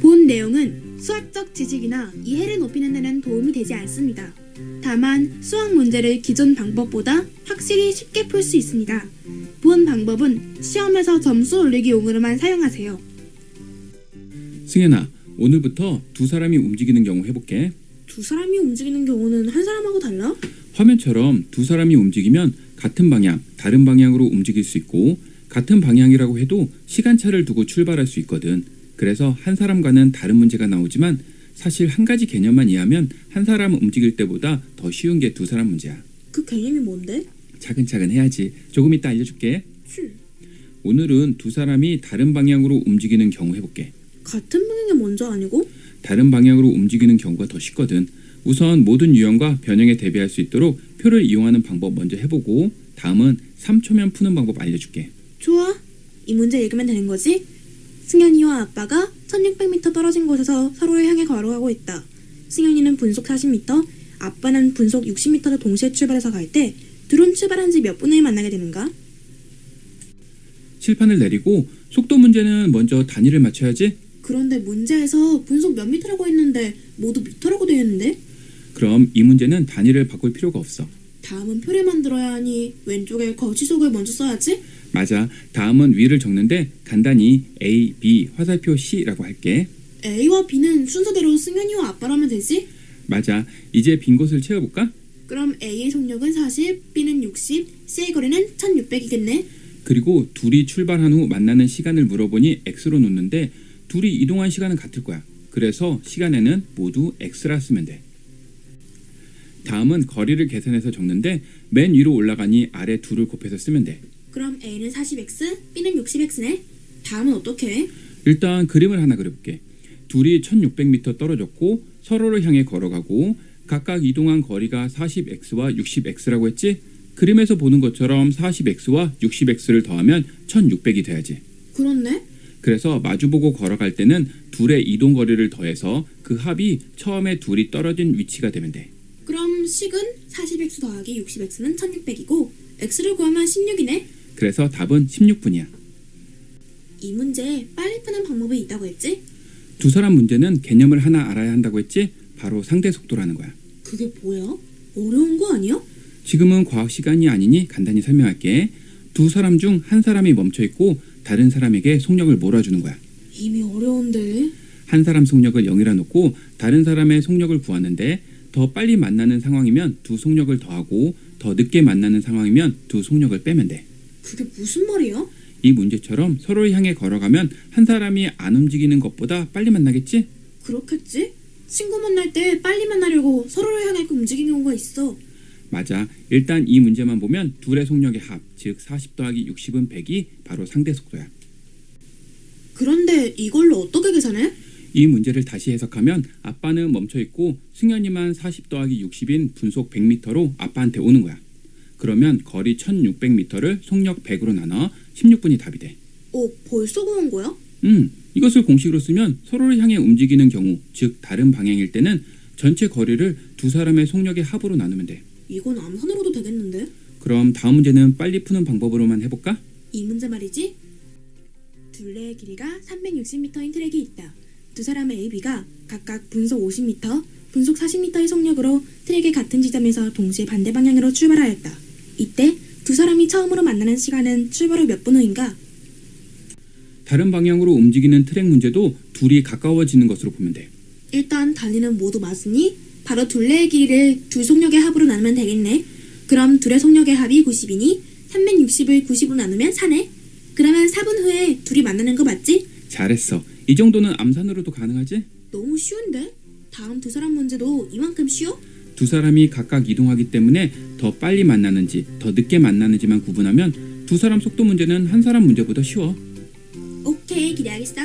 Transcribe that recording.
본 내용은 수학적 지식이나 이해를 높이는 데는 도움이 되지 않습니다. 다만 수학 문제를 기존 방법보다 확실히 쉽게 풀 수 있습니다. 본 방법은 시험에서 점수 올리기 용으로만 사용하세요. 승현아, 오늘부터 두 사람이 움직이는 경우 해볼게. 두 사람이 움직이는 경우는 한 사람하고 달라? 화면처럼 두 사람이 움직이면 같은 방향, 다른 방향으로 움직일 수 있고 같은 방향이라고 해도 시간차를 두고 출발할 수 있거든. 그래서 한 사람과는 다른 문제가 나오지만 사실 한 가지 개념만 이해하면 한 사람 움직일 때보다 더 쉬운 게 두 사람 문제야. 그 개념이 뭔데? 차근차근 해야지. 조금 이따 알려줄게. 줄. 오늘은 두 사람이 다른 방향으로 움직이는 경우 해볼게. 같은 방향이 먼저 아니고? 다른 방향으로 움직이는 경우가 더 쉽거든. 우선 모든 유형과 변형에 대비할 수 있도록 표를 이용하는 방법 먼저 해보고 다음은 3초면 푸는 방법 알려줄게. 좋아. 이 문제 읽으면 되는 거지? 승현이와 아빠가 1600m 떨어진 곳에서 서로를 향해 걸어가고 있다. 승현이는 분속 40m, 아빠는 분속 60m를 동시에 출발해서 갈때 둘은 출발한 지 몇 분 후에 만나게 되는가? 칠판을 내리고 속도 문제는 먼저 단위를 맞춰야지. 그런데 문제에서 분속 몇 미터라고 했는데 모두 미터라고 되어 있는데? 그럼 이 문제는 단위를 바꿀 필요가 없어. 다음은 표를 만들어야 하니 왼쪽에 거치속을 먼저 써야지? 맞아. 다음은 위를 적는데 간단히 A, B, 화살표 C라고 할게. A와 B는 순서대로 승현이와 아빠라면 되지? 맞아. 이제 빈 곳을 채워볼까? 그럼 A의 속력은 40, B는 60, C의 거리는 1600이겠네? 그리고 둘이 출발한 후 만나는 시간을 물어보니 X로 놓는데 둘이 이동한 시간은 같을 거야. 그래서 시간에는 모두 X라 쓰면 돼. 다음은 거리를 계산해서 적는데 맨 위로 올라가니 아래 둘을 곱해서 쓰면 돼. 그럼 A는 40x, B는 60x네. 다음은 어떻게 해? 일단 그림을 하나 그려볼게. 둘이 1600m 떨어졌고 서로를 향해 걸어가고 각각 이동한 거리가 40x와 60x라고 했지? 그림에서 보는 것처럼 40x와 60x를 더하면 1600이 돼야지. 그렇네. 그래서 마주보고 걸어갈 때는 둘의 이동 거리를 더해서 그 합이 처음에 둘이 떨어진 위치가 되면 돼. 식은 40x 더하기 60x는 1600이고 x를 구하면 16이네. 그래서 답은 16분이야. 이 문제 빨리 푸는 방법이 있다고 했지? 두 사람 문제는 개념을 하나 알아야 한다고 했지? 바로 상대 속도라는 거야. 그게 뭐야? 어려운 거 아니야? 지금은 과학 시간이 아니니 간단히 설명할게. 두 사람 중 한 사람이 멈춰 있고 다른 사람에게 속력을 몰아주는 거야. 이미 어려운데. 한 사람 속력을 0이라 놓고 다른 사람의 속력을 구하는데 더 빨리 만나는 상황이면 두 속력을 더하고 더 늦게 만나는 상황이면 두 속력을 빼면 돼. 그게 무슨 말이야? 이 문제처럼 서로를 향해 걸어가면 한 사람이 안 움직이는 것보다 빨리 만나겠지? 그렇겠지? 친구 만날 때 빨리 만나려고 서로를 향해 움직이는 경우가 있어. 맞아. 일단 이 문제만 보면 둘의 속력의 합, 즉 40 더하기 60은 100이 바로 상대 속도야. 그런데 이걸로 어떻게 계산해? 이 문제를 다시 해석하면 아빠는 멈춰 있고 승현이만 40 더하기 60인 분속 100m로 아빠한테 오는 거야. 그러면 거리 1600m를 속력 100으로 나눠 16분이 답이 돼. 어, 벌써 구한 거야? 음, 이것을 공식으로 쓰면 서로를 향해 움직이는 경우, 즉 다른 방향일 때는 전체 거리를 두 사람의 속력의 합으로 나누면 돼. 이건 암산으로도 되겠는데? 그럼 다음 문제는 빨리 푸는 방법으로만 해볼까? 이 문제 말이지? 둘레의 길이가 360m인 트랙이 있다. 두 사람의 A, B가 각각 분속 50m, 분속 40m의 속력으로 트랙의 같은 지점에서 동시에 반대 방향으로 출발하였다. 이때 두 사람이 처음으로 만나는 시간은 출발 후 몇 분 후인가? 다른 방향으로 움직이는 트랙 문제도 둘이 가까워지는 것으로 보면 돼. 일단 단위는 모두 맞으니 바로 둘레의 길이를 두 속력의 합으로 나누면 되겠네. 그럼 둘의 속력의 합이 90이니 360을 90으로 나누면 4네. 그러면 4분 후에 둘이 만나는 거 맞지? 잘했어. 이 정도는 암산으로도 가능하지? 너무 쉬운데? 다음 두 사람 문제도 이만큼 쉬워? 두 사람이 각각 이동하기 때문에 더 빨리 만나는지 더 늦게 만나는지만 구분하면 두 사람 속도 문제는 한 사람 문제보다 쉬워. 오케이 기대하겠어.